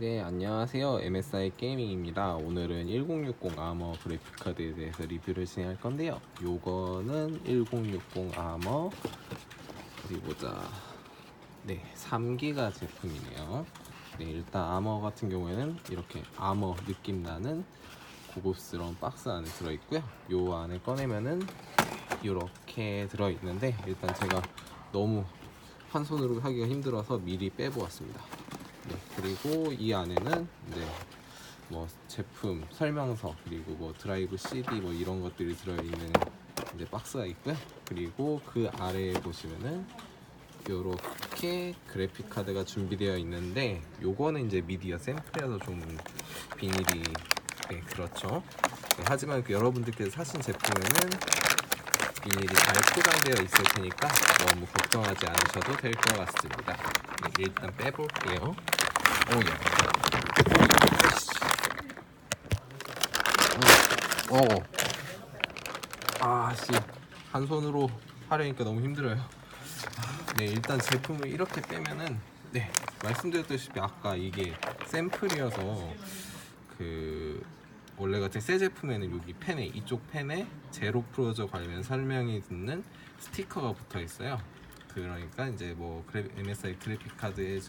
네, 안녕하세요. MSI 게이밍입니다. 오늘은 1060 아머 그래픽 카드에 대해서 리뷰를 진행할 건데요. 요거는 1060 아머 어디 보자. 네, 3기가 제품이네요. 네, 일단 아머 같은 경우에는 이렇게 아머 느낌 나는 고급스러운 박스 안에 들어 있고요. 요 안에 꺼내면은 이렇게 들어 있는데 일단 제가 너무 한 손으로 하기가 힘들어서 미리 빼보았습니다. 네, 그리고 이 안에는 이제 뭐 제품 설명서 그리고 뭐 드라이브 CD 뭐 이런 것들이 들어있는 이제 박스가 있고요. 그리고 그 아래에 보시면은 요렇게 그래픽 카드가 준비되어 있는데 요거는 이제 미디어 샘플이라서 좀 비닐이 네, 그렇죠. 네, 하지만 그 여러분들께서 사신 제품에는 비닐이 잘 포장되어 있을 테니까 너무 걱정하지 않으셔도 될 것 같습니다. 네, 일단 빼볼게요. 오예. 오, 오. 아씨 한 손으로 하려니까 너무 힘들어요. 네 일단 제품을 이렇게 빼면은 네 말씀드렸다시피 아까 이게 샘플이어서 그 원래 같은 새 제품에는 여기 펜에 이쪽 펜에 제로 프로저 관련 설명이 듣는 스티커가 붙어 있어요. 그러니까 이제 뭐 MSI 그래픽 카드의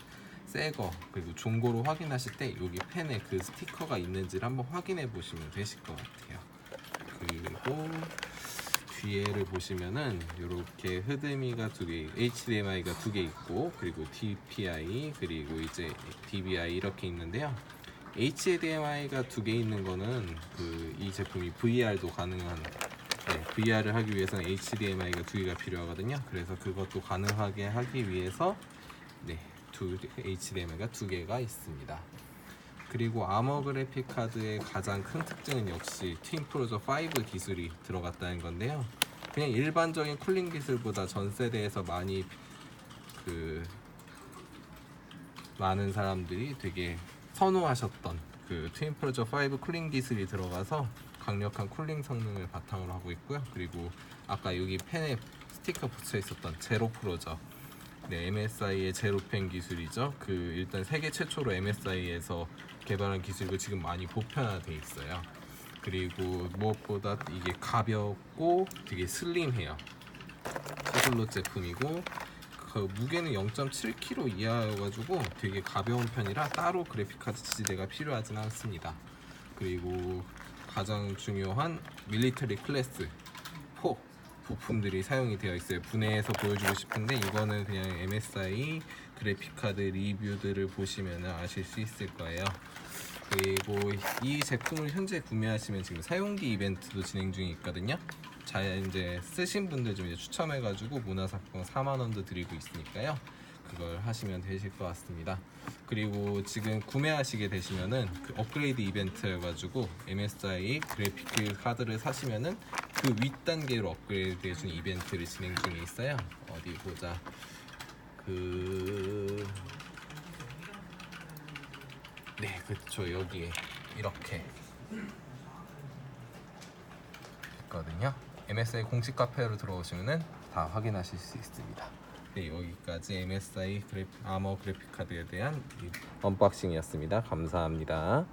새거 그리고 중고로 확인하실 때 여기 펜에 그 스티커가 있는지를 한번 확인해 보시면 되실 것 같아요. 그리고 뒤에를 보시면은 이렇게 흐드미가 두 개, HDMI가 두 개 있고 그리고 DPI 그리고 이제 DVI 이렇게 있는데요. HDMI가 두 개 있는 거는 그 이 제품이 VR도 가능한 네, VR을 하기 위해서는 HDMI가 두 개가 필요하거든요. 그래서 그것도 가능하게 하기 위해서 네, 두 HDMI가 두 개가 있습니다. 그리고 아머 그래픽 카드의 가장 큰 특징은 역시 틴 프로저 5 기술이 들어갔다는 건데요. 그냥 일반적인 쿨링 기술보다 전 세대에서 많이 그 많은 사람들이 되게 선호하셨던 그 트윈 프로저 5 쿨링 기술이 들어가서 강력한 쿨링 성능을 바탕으로 하고 있고요. 그리고 아까 여기 펜에 스티커 붙여 있었던 제로 프로저 네, MSI의 제로펜 기술이죠. 그 일단 세계 최초로 MSI에서 개발한 기술이고 지금 많이 보편화돼 있어요. 그리고 무엇보다 이게 가볍고 되게 슬림해요. 시슬롯 제품이고 그 무게는 0.7kg 이하여가지고 되게 가벼운 편이라 따로 그래픽카드 지지대가 필요하진 않습니다. 그리고 가장 중요한 밀리터리 클래스 4 부품들이 사용이 되어 있어요. 분해해서 보여주고 싶은데 이거는 그냥 MSI 그래픽카드 리뷰들을 보시면 아실 수 있을 거예요. 그리고 이 제품을 현재 구매하시면 지금 사용기 이벤트도 진행 중에 있거든요. 자 이제 쓰신 분들 좀 이제 추첨해가지고 문화상품 4만 원도 드리고 있으니까요. 그걸 하시면 되실 것 같습니다. 그리고 지금 구매하시게 되시면은 그 업그레이드 이벤트여가지고 MSI 그래픽 카드를 사시면은 그 윗단계로 업그레이드 해주는 이벤트를 진행 중에 있어요. 어디 보자. 그 네, 그렇죠. 여기에 이렇게 있거든요. MSI 공식 카페로 들어오시면은 다 확인하실 수 있습니다. 네, 여기까지 MSI 그래픽, 아머 그래픽 카드에 대한 이 언박싱이었습니다. 감사합니다.